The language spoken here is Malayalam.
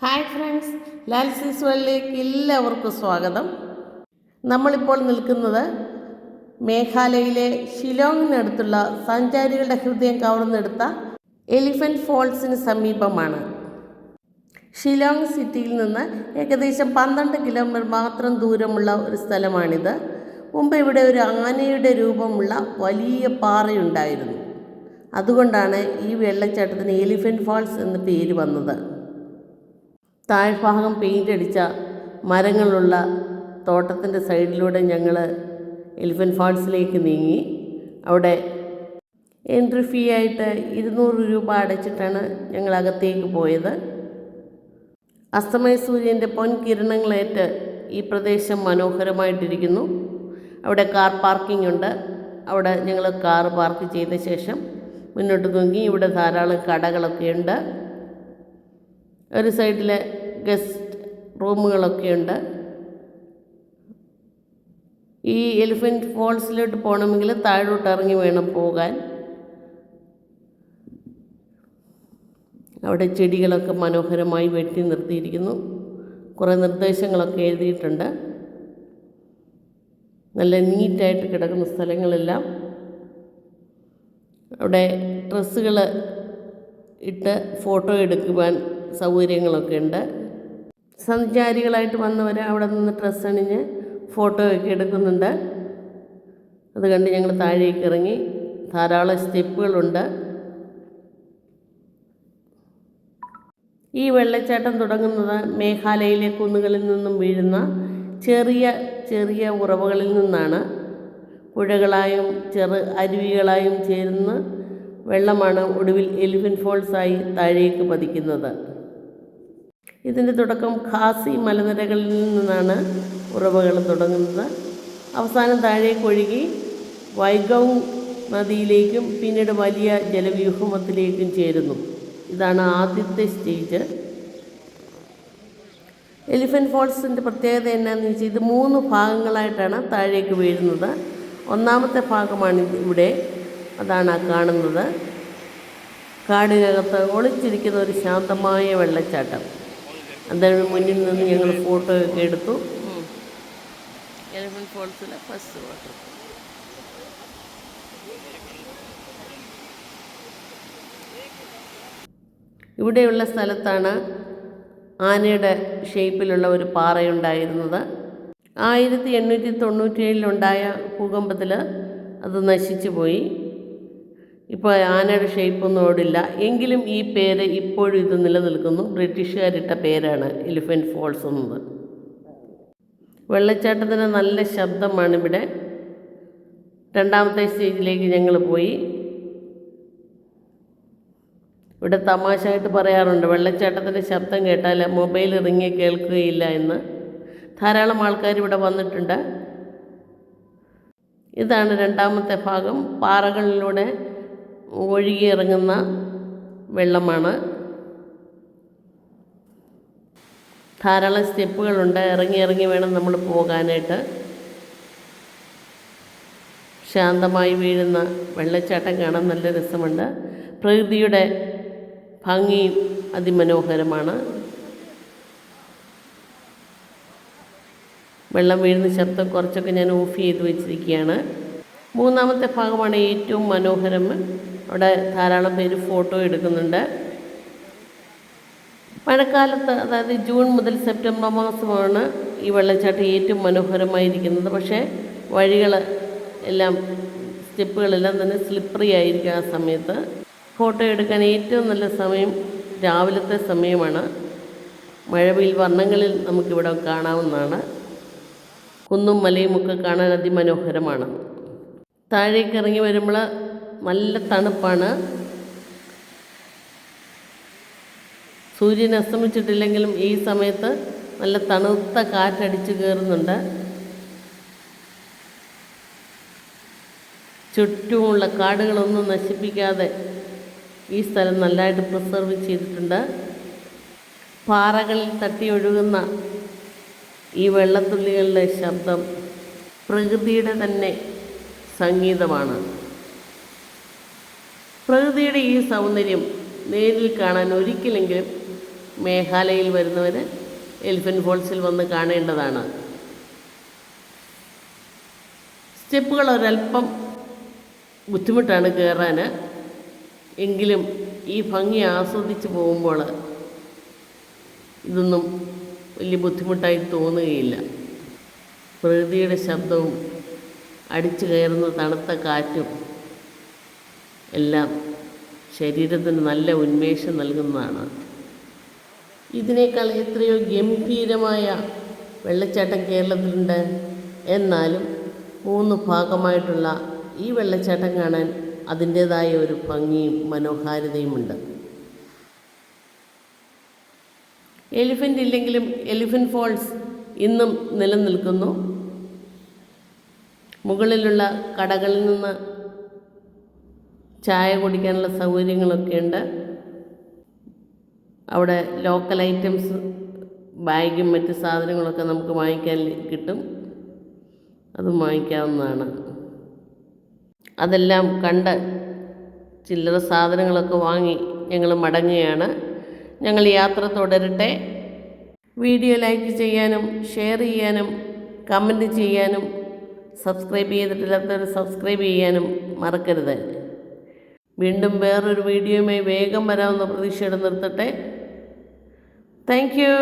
ഹായ് ഫ്രണ്ട്സ് ലാൽസിസ് വേൾഡിലേക്ക് എല്ലാവർക്കും സ്വാഗതം. നമ്മളിപ്പോൾ നിൽക്കുന്നത് മേഘാലയയിലെ ഷിലോങ്ങിനടുത്തുള്ള സഞ്ചാരികളുടെ ഹൃദയം കവർന്നെടുത്ത എലിഫന്റ് ഫോൾസിന് സമീപമാണ്. ഷിലോങ് സിറ്റിയിൽ നിന്ന് ഏകദേശം പന്ത്രണ്ട് കിലോമീറ്റർ മാത്രം ദൂരമുള്ള ഒരു സ്ഥലമാണിത്. മുമ്പ് ഇവിടെ ഒരു ആനയുടെ രൂപമുള്ള വലിയ പാറയുണ്ടായിരുന്നു. അതുകൊണ്ടാണ് ഈ വെള്ളച്ചാട്ടത്തിന് എലിഫന്റ് ഫോൾസ് എന്ന പേര് വന്നത്. താഴ്ഭാഗം പെയിന്റ് അടിച്ച മരങ്ങളുള്ള തോട്ടത്തിന്റെ സൈഡിലൂടെ ഞങ്ങൾ എലിഫന്റ് ഫാൾസിലേക്ക് നീങ്ങി. അവിടെ എൻട്രി ഫീ ആയിട്ട് ഇരുന്നൂറ് രൂപ അടച്ചിട്ടാണ് ഞങ്ങൾ അകത്തേക്ക് പോയത്. അസ്തമയ സൂര്യന്റെ പൊൻകിരണങ്ങളേറ്റ് ഈ പ്രദേശം മനോഹരമായിട്ടിരിക്കുന്നു. അവിടെ കാർ പാർക്കിംഗ് ഉണ്ട്. അവിടെ ഞങ്ങൾ കാർ പാർക്ക് ചെയ്ത ശേഷം മുന്നോട്ട് തൂങ്ങി. ഇവിടെ ധാരാളം കടകളൊക്കെ ഉണ്ട്. ഒരു സൈഡിൽ ഗസ്റ്റ് റൂമുകളൊക്കെയുണ്ട് ഈ എലിഫന്റ് ഫോൾസിലോട്ട് പോകണമെങ്കിൽ താഴോട്ട് ഇറങ്ങി വേണം പോകാൻ. അവിടെ ചെടികളൊക്കെ മനോഹരമായി വെട്ടി നിർത്തിയിരിക്കുന്നു. കുറേ നിർദ്ദേശങ്ങളൊക്കെ എഴുതിയിട്ടുണ്ട്. നല്ല നീറ്റായിട്ട് കിടക്കുന്ന സ്ഥലങ്ങളെല്ലാം. അവിടെ ഡ്രസ്സുകൾ ഇട്ട് ഫോട്ടോ എടുക്കുവാൻ സൗകര്യങ്ങളൊക്കെ ഉണ്ട്. സഞ്ചാരികളായിട്ട് വന്നവർ അവിടെ നിന്ന് ഡ്രസ്സ് അണിഞ്ഞ് ഫോട്ടോ ഒക്കെ എടുക്കുന്നുണ്ട്. അത് കണ്ട് ഞങ്ങൾ താഴേക്ക് ഇറങ്ങി. ധാരാളം സ്റ്റെപ്പുകളുണ്ട്. ഈ വെള്ളച്ചാട്ടം തുടങ്ങുന്നത് മേഘാലയയിലെ കുന്നുകളിൽ നിന്നും വീഴുന്ന ചെറിയ ചെറിയ ഉറവകളിൽ നിന്നാണ്. പുഴകളായും ചെറു അരുവികളായും ചേരുന്ന വെള്ളമാണ് ഒടുവിൽ എലിഫന്റ് ഫോൾസായി താഴേക്ക് പതിക്കുന്നത്. ഇതിന്റെ തുടക്കം ഖാസി മലനിരകളിൽ നിന്നാണ് ഉറവകൾ തുടങ്ങുന്നത്. അവസാനം താഴേക്ക് ഒഴുകി വൈഗവും നദിയിലേക്കും പിന്നീട് വലിയ ജലവ്യൂഹമത്തിലേക്കും ചേരുന്നു. ഇതാണ് ആദ്യത്തെ സ്റ്റേജ്. എലിഫന്റ് ഫോൾസിന്റെ പ്രത്യേകത എന്നാന്ന് വെച്ചാൽ ഇത് മൂന്ന് ഭാഗങ്ങളായിട്ടാണ് താഴേക്ക് വീഴുന്നത്. ഒന്നാമത്തെ ഭാഗമാണ് ഇവിടെ അതാണ് കാണുന്നത്. കാടിനകത്ത് ഒളിച്ചിരിക്കുന്ന ഒരു ശാന്തമായ വെള്ളച്ചാട്ടം. അതിന് മുന്നിൽ നിന്ന് ഞങ്ങൾ ഫോട്ടോ ഒക്കെ എടുത്തു. ഫോൾസിലെ ഫസ്റ്റ് വാട്ടർ ഇവിടെയുള്ള സ്ഥലത്താണ് ആനയുടെ ഷേപ്പിലുള്ള ഒരു പാറയുണ്ടായിരുന്നത്. ആയിരത്തി എണ്ണൂറ്റി തൊണ്ണൂറ്റി ഏഴിലുണ്ടായ ഭൂകമ്പത്തിൽ അത് നശിച്ചു പോയി. ഇപ്പോൾ ആനയുടെ ഷേപ്പൊന്നും ഓടില്ല എങ്കിലും ഈ പേര് ഇപ്പോഴും ഇത് നിലനിൽക്കുന്നു. ബ്രിട്ടീഷുകാരിട്ട പേരാണ് എലിഫന്റ് ഫോൾസ് എന്നത്. വെള്ളച്ചാട്ടത്തിന് നല്ല ശബ്ദമാണിവിടെ. രണ്ടാമത്തെ സ്റ്റേജിലേക്ക് ഞങ്ങൾ പോയി. ഇവിടെ തമാശയായിട്ട് പറയാറുണ്ട് വെള്ളച്ചാട്ടത്തിന്റെ ശബ്ദം കേട്ടാൽ മൊബൈൽ ഇറങ്ങി കേൾക്കുകയില്ല എന്ന്. ധാരാളം ആൾക്കാർ ഇവിടെ വന്നിട്ടുണ്ട്. ഇതാണ് രണ്ടാമത്തെ ഭാഗം. പാറകളിലൂടെ ഒഴുകിയിറങ്ങുന്ന വെള്ളമാണ്. ധാരാളം സ്റ്റെപ്പുകളുണ്ട്. ഇറങ്ങി ഇറങ്ങി വേണം നമ്മൾ പോകാനായിട്ട്. ശാന്തമായി വീഴുന്ന വെള്ളച്ചാട്ടം കാണാൻ നല്ല രസമുണ്ട്. പ്രകൃതിയുടെ ഭംഗിയും അതിമനോഹരമാണ്. വെള്ളം വീഴുന്ന ശബ്ദം കുറച്ചൊക്കെ ഞാൻ ഓഫ് ചെയ്ത് വെച്ചിരിക്കുകയാണ്. മൂന്നാമത്തെ ഭാഗമാണ് ഏറ്റവും മനോഹരം അവിടെ ധാരാളം പേര് ഫോട്ടോ എടുക്കുന്നുണ്ട്. മഴക്കാലത്ത് അതായത് ജൂൺ മുതൽ സെപ്റ്റംബർ മാസമാണ് ഈ വെള്ളച്ചാട്ടം ഏറ്റവും മനോഹരമായിരിക്കുന്നത്. പക്ഷേ വഴികൾ എല്ലാം സ്റ്റെപ്പുകളെല്ലാം തന്നെ സ്ലിപ്പറി ആയിരിക്കും ആ സമയത്ത്. ഫോട്ടോ എടുക്കാൻ ഏറ്റവും നല്ല സമയം രാവിലത്തെ സമയമാണ്. മഴവിൽ വർണങ്ങളിൽ നമുക്കിവിടെ കാണാവുന്നതാണ്. കുന്നും മലയും ഒക്കെ കാണാൻ അതിമനോഹരമാണ്. താഴേക്ക് ഇറങ്ങി വരുമ്പോൾ നല്ല തണുപ്പാണ്. സൂര്യൻ അസ്തമിച്ചിട്ടില്ലെങ്കിലും ഈ സമയത്ത് നല്ല തണുത്ത കാറ്റടിച്ചു കയറുന്നുണ്ട് ചുറ്റുമുള്ള കാടുകളൊന്നും നശിപ്പിക്കാതെ ഈ സ്ഥലം നല്ലതായിട്ട് പ്രിസർവ് ചെയ്തിട്ടുണ്ട്. പാറകളിൽ തട്ടി ഒഴുകുന്ന ഈ വെള്ളത്തുള്ളികളുടെ ശബ്ദം പ്രകൃതിയുടെ തന്നെ സംഗീതമാണ്. പ്രകൃതിയുടെ ഈ സൗന്ദര്യം നേരിൽ കാണാൻ ഒരിക്കലെങ്കിലും മേഘാലയയിൽ വരുന്നവർ എലിഫന്റ് ഫോൾസിൽ വന്ന് കാണേണ്ടതാണ്. സ്റ്റെപ്പുകൾ ഒരല്പം ബുദ്ധിമുട്ടാണ് കയറാൻ എങ്കിലും ഈ ഭംഗി ആസ്വദിച്ച് പോകുമ്പോൾ ഇതൊന്നും വലിയ ബുദ്ധിമുട്ടായി തോന്നുകയില്ല. പ്രകൃതിയുടെ ശബ്ദവും അടിച്ചു കയറുന്ന തണുത്ത കാറ്റും എല്ലാം ശരീരത്തിന് നല്ല ഉന്മേഷം നൽകുന്നതാണ്. ഇതിനേക്കാൾ എത്രയോ ഗംഭീരമായ വെള്ളച്ചാട്ടം കേരളത്തിലുണ്ട്. എന്നാലും മൂന്ന് ഭാഗമായിട്ടുള്ള ഈ വെള്ളച്ചാട്ടം കാണാൻ അതിന്റേതായ ഒരു ഭംഗിയും മനോഹാരിതയുമുണ്ട്. എലിഫന്റ് ഇല്ലെങ്കിലും എലിഫന്റ് ഫോൾസ് ഇന്നും നിലനിൽക്കുന്നു. മുകളിലുള്ള കടകളിൽ നിന്ന് ചായ കുടിക്കാനുള്ള സൗകര്യങ്ങളൊക്കെ ഉണ്ട്. അവിടെ ലോക്കൽ ഐറ്റംസ് ബാഗും മറ്റ് സാധനങ്ങളൊക്കെ നമുക്ക് വാങ്ങിക്കാൻ കിട്ടും. അതും വാങ്ങിക്കാവുന്നതാണ്. അതെല്ലാം കണ്ട് ചില്ലറ സാധനങ്ങളൊക്കെ വാങ്ങി ഞങ്ങൾ മടങ്ങുകയാണ്. ഞങ്ങൾ യാത്ര തുടരട്ടെ. വീഡിയോ ലൈക്ക് ചെയ്യാനും ഷെയർ ചെയ്യാനും കമന്റ് ചെയ്യാനും സബ്സ്ക്രൈബ് ചെയ്തിട്ടില്ലാത്തവർ സബ്സ്ക്രൈബ് ചെയ്യാനും മറക്കരുത്. വീണ്ടും വേറൊരു വീഡിയോയുമായി വേഗം വരാമെന്ന പ്രതീക്ഷയോടെ നിർത്തട്ടെ. Thank you